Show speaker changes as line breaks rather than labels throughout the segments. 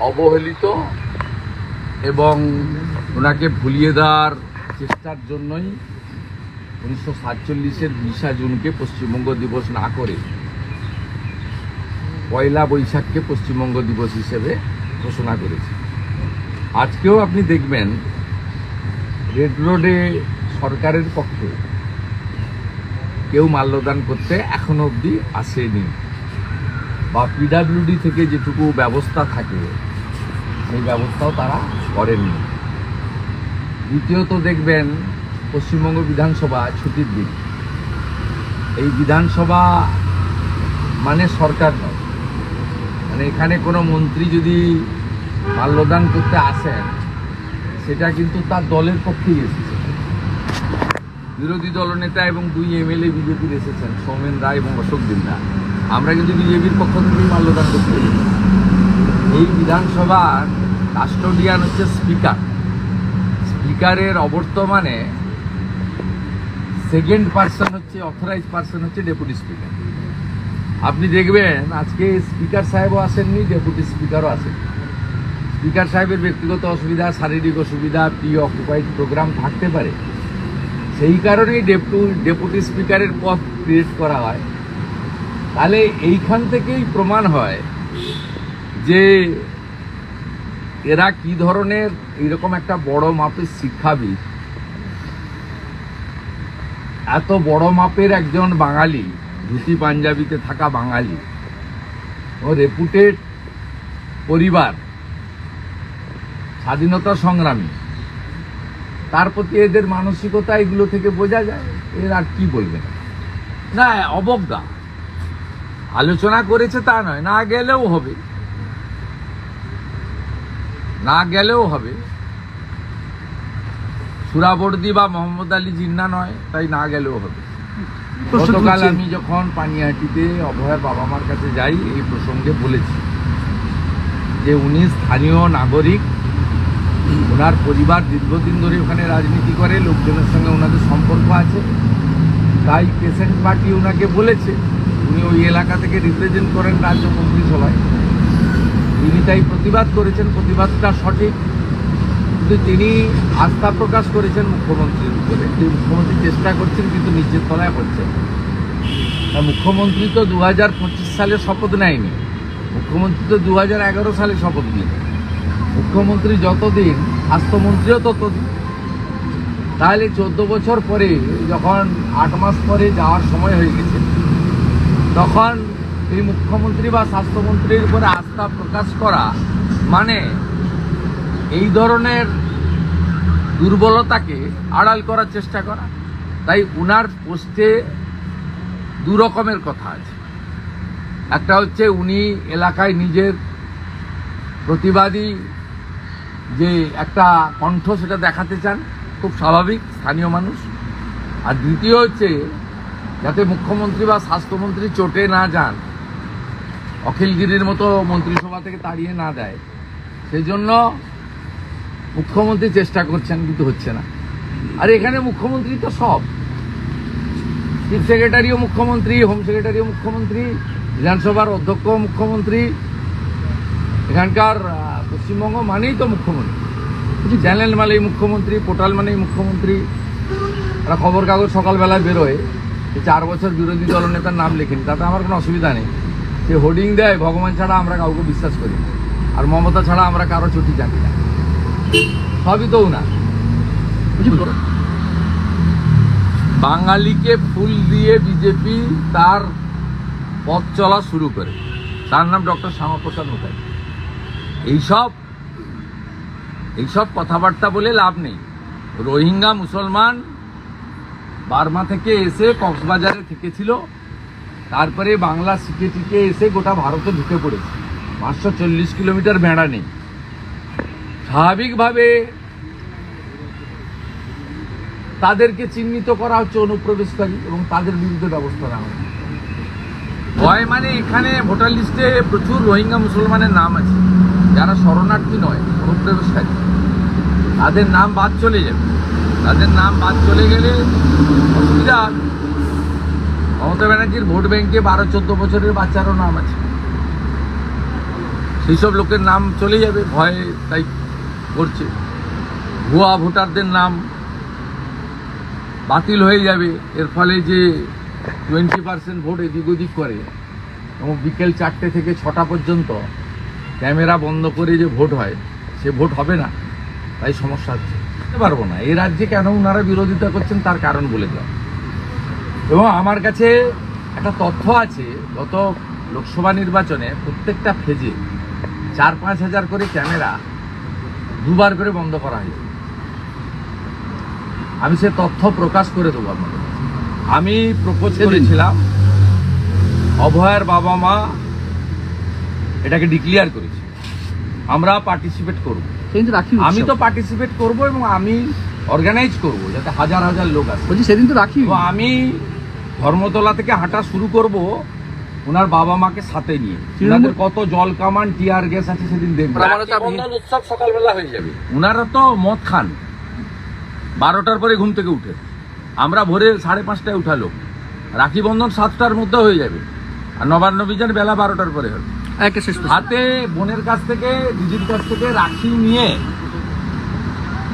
অবহেলিত এবং ওনাকে ভুলিয়ে দেওয়ার চেষ্টার জন্যই উনিশশো সাতচল্লিশের বিশা জুনকে পশ্চিমবঙ্গ দিবস না করে পয়লা বৈশাখকে পশ্চিমবঙ্গ দিবস হিসেবে ঘোষণা করেছে। আজকেও আপনি দেখবেন, রেড রোডে সরকারের পক্ষে কেউ মাল্যদান করতে এখনও অবধি আসেনি বা পিডাব্লিউডি থেকে যেটুকু ব্যবস্থা থাকে সেই ব্যবস্থাও তারা করেননি। দ্বিতীয়ত দেখবেন পশ্চিমবঙ্গ বিধানসভা ছুটির দিন। এই বিধানসভা মানে সরকার নয়। মানে এখানে কোনো মন্ত্রী যদি মাল্যদান করতে আসেন, সেটা কিন্তু তার দলের পক্ষেই এসেছে। বিরোধী দলনেতা এবং দুই এমএলএ বিজেপির এসেছেন, সৌমেন রায় এবং অশোক দিন্দা আমরা কিন্তু বিজেপির পক্ষ থেকেই মাল্যদান করতে। এই বিধানসভার কাস্টোডিয়ান হচ্ছে স্পিকার স্পিকারের অবর্তমানে সেকেন্ড পার্সন হচ্ছে অথরাইজ পার্সন হচ্ছে ডেপুটি স্পিকার আপনি দেখবেন আজকে স্পিকার সাহেবও আসেননি ডেপুটি স্পিকারও আসেন স্পিকার সাহেবের ব্যক্তিগত অসুবিধা, শারীরিক অসুবিধা প্রি অকুপাইড প্রোগ্রাম থাকতে পারে। সেই কারণেই ডেপু ডেপুটি স্পিকারের পদ ক্রিয়েট করা হয়। তাহলে এইখান থেকেই প্রমাণ হয় যে এরা কি ধরনের এরকম একটা বড় মাপের শিক্ষাবিদ? এত বড় মাপের একজন বাঙালি, ধুতি পাঞ্জাবিতে থাকা বাঙালি, ও রেপুটেড পরিবার, স্বাধীনতা সংগ্রামী, তার প্রতি এদের মানসিকতা এগুলো থেকে বোঝা যায়, এর আর কি বলবেন না, অবজ্ঞা। আলোচনা করেছে তা নয়, না গেলেও হবে। না গেলেও হবে। সুরাবর্দি বা মোহাম্মদ আলী জিন্না নয়, তাই না গেলেও হবে। গতকাল আমি যখন পানিহাটিতে অভয়ের বাবা মার কাছে যাই, এই প্রসঙ্গে বলেছি যে উনি স্থানীয় নাগরিক, ওনার পরিবার দীর্ঘদিন ধরে ওখানে রাজনীতি করে, লোকজনের সঙ্গে ওনাদের সম্পর্ক আছে। তাই পেশেন্ট পার্টি ওনাকে বলেছে, উনি ওই এলাকা থেকে রিপ্রেজেন্ট করেন রাজ্য মন্ত্রিসভায়। তিনি তাই প্রতিবাদ করেছেন, প্রতিবাদটা সঠিক। কিন্তু তিনি আস্থা প্রকাশ করেছেন মুখ্যমন্ত্রীর উপরে। মুখ্যমন্ত্রী চেষ্টা করছেন, কিন্তু নিচের তলায় তা মুখ্যমন্ত্রী তো দু হাজার পঁচিশ সালে শপথ নেয়নি। মুখ্যমন্ত্রী তো দু হাজার এগারো সালে শপথ নিয়েছে মুখ্যমন্ত্রী যতদিন স্বাস্থ্যমন্ত্রীও ততদিন। তাহলে চোদ্দ বছর পরে, যখন আট মাস পরে যাওয়ার সময় হয়ে গেছে, তখন এই মুখ্যমন্ত্রী বা স্বাস্থ্যমন্ত্রীর উপরে আস্থা প্রকাশ করা মানে এই ধরনের দুর্বলতাকে আড়াল করার চেষ্টা করা, তাই উনার পোস্টে দু রকমের কথা আছে। একটা হচ্ছে উনি এলাকায় নিজের প্রতিবাদী যে একটা কণ্ঠ সেটা দেখাতে চান, খুব স্বাভাবিক, স্থানীয় মানুষ। আর দ্বিতীয় হচ্ছে, যাতে মুখ্যমন্ত্রী বা স্বাস্থ্যমন্ত্রী চটে না যান অখিলগিরির মতো মন্ত্রিসভা থেকে তাড়িয়ে না দেয়। সেই জন্য মুখ্যমন্ত্রী চেষ্টা করছেন, কিন্তু হচ্ছে না। আর এখানে মুখ্যমন্ত্রী তো সব। চিফ সেক্রেটারিও মুখ্যমন্ত্রী হোম সেক্রেটারিও মুখ্যমন্ত্রী, বিধানসভার অধ্যক্ষ মুখ্যমন্ত্রী, এখানকার পশ্চিমবঙ্গ মানেই তো মুখ্যমন্ত্রী। চ্যানেল মানেই মুখ্যমন্ত্রী, পোর্টাল মানেই মুখ্যমন্ত্রী। একটা খবর কাগজ সকালবেলায় বেরোয়। চার বছর বিরোধী দলনেতার নাম লেখেন, তাতে আমার কোনো অসুবিধা নেই। সে হোর্ডিং দেয় ভগবান ছাড়া আমরা কাউকে বিশ্বাস করি না। আর মমতা ছাড়া আমরা কারও ছুটি জানি না। সবই তো না বাঙালিকে ফুল দিয়ে বিজেপি তার পথ চলা শুরু করে। তার নাম ডক্টর শ্যামাপ্রসাদ মুখার্জি। এইসব এইসব কথাবার্তা বলে লাভ নেই। রোহিঙ্গা মুসলমান বার্মা থেকে এসে কক্সবাজারে থেকেছিল। তারপরে বাংলা শিখে টিকে এসে গোটা ভারতে ঢুকে পড়েছে। পাঁচশো চল্লিশ কিলোমিটার বেড়া নেই। স্বাভাবিকভাবে তাদেরকে চিহ্নিত করা হচ্ছে অনুপ্রবেশকারী এবং তাদের বিরুদ্ধে ব্যবস্থা নেওয়া হচ্ছে। ভয় মানে এখানে ভোটার লিস্টে প্রচুর রোহিঙ্গা মুসলমানের নাম আছে। যারা শরণার্থী নয়, অনুপ্রবেশকারী। তাদের নাম বাদ চলে যাবে। তাদের নাম বাদ চলে গেলে অসুবিধা। মমতা ব্যানার্জির ভোট ব্যাংকে বারো, চোদ্দ বছরের বাচ্চারও নাম আছে। সব লোকের নাম চলে যাবে, ভয়ে তাই করছে। ভুয়া ভোটারদের নাম বাতিল হয়ে যাবে। এর ফলে যে টোয়েন্টি পার্সেন্ট ভোট এদিক ওদিক করে, এবং বিকেল চারটে থেকে ছটা পর্যন্ত ক্যামেরা বন্ধ করে যে ভোট হয়, সে ভোট হবে না, তাই সমস্যা হচ্ছে। পারব না। এই রাজ্যে কেন ওনারা বিরোধিতা করছেন তার কারণ বলে দেওয়া এবং আমার কাছে একটা তথ্য আছে গত লোকসভা নির্বাচনে প্রত্যেকটা ফেজে চার পাঁচ হাজার করে ক্যামেরা দুবার করে বন্ধ করা হয়েছে। আমি সে তথ্য প্রকাশ করে দেবো আপনাদের আমি প্রপোজ করেছিলাম অভয়ের বাবা মা এটাকে ডিক্লিয়ার করেছি। আমরা পার্টিসিপেট করব। আমি তো পার্টিসিপেট করব এবং আমি অর্গানাইজ করব যাতে হাজার হাজার লোক আসে।
সেদিন তো রাখি।
আমি ধর্মতলা থেকে হাঁটা শুরু করব ওনার বাবা মাকে সাথে নিয়ে। ওনাদের কত জল কামান টিয়ার গ্যাস আছে সেদিন দেখব। উৎসব সকালবেলা হয়ে যাবে। ওনারা তো মদ খান। বারোটার পরে ঘুম থেকে উঠে। আমরা ভোরে সাড়ে পাঁচটায় উঠালো। রাখি বন্ধন সাতটার মধ্যে হয়ে যাবে। আর নবান্ন বিজন বেলা বারোটার পরে হবে। হাতে বোনের কাছ থেকে দিদির কাছ থেকে রাখি নিয়ে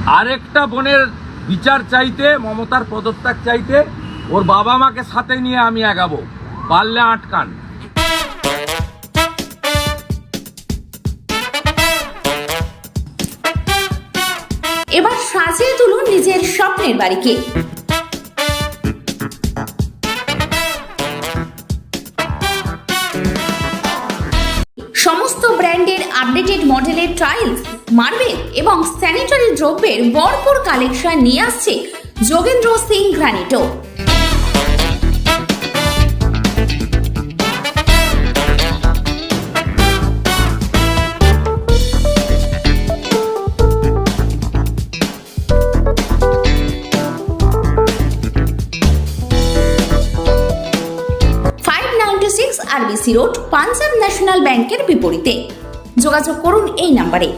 আরেকটা বোনের বিচার চাইতে মমতার পদত্যাগ চাইতে ওর বাবা মাকে সাথে নিয়ে আমি আগাবো। পারলে আটকান।
এবার সাজিয়ে তুলুন নিজের স্বপ্নের বাড়িকে। সমস্ত ব্র্যান্ডের আপডেটেড মডেলের টাইলস মার্বেল এবং স্যানিটারি দ্রব্যের ভরপুর কালেকশন নিয়ে আসছে Jogendra Singh Granito. Road Punjab national ব্যাংকের বিপরীতে। যোগাযোগ করুন এই নাম্বারে।